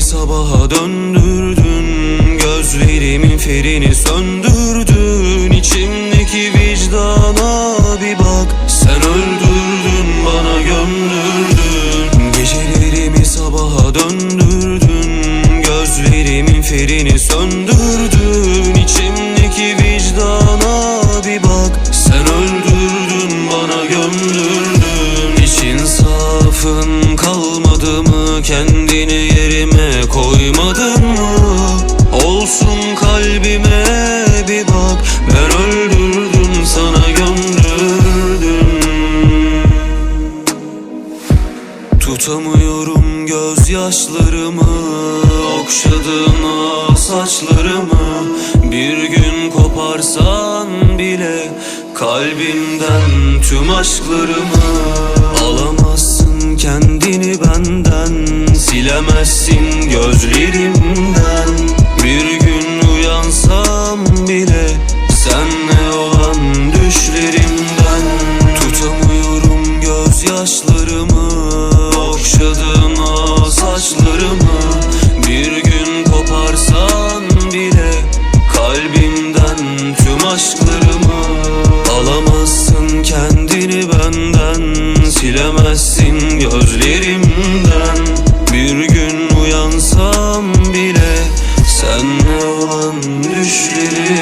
sabaha döndürdün Gözlerimin ferini söndürdün. İçimdeki vicdana bir bak Sen öldürdün bana gömdürdün. Gecelerimi sabaha döndürdün Gözlerimin ferini söndürdün. İçimdeki Kendini yerime koymadın mı? Olsun kalbime bir bak. Ben öldürdüm sana gömdürdüm. Tutamıyorum gözyaşlarımı Okşadın ah saçlarımı. Bir gün koparsan bile Kalbimden tüm aşklarımı. Alamazsın kendini benden Silemezsin gözlerimden. Bir gün uyansam bile Senle olan düşlerimden. Tutamıyorum gözyaşlarımı Okşadın ah saçlarımı. Bir gün koparsan bile Kalbimden tüm aşklarımı. Alamazsın kendini benden Silemezsin gözlerimden uyansam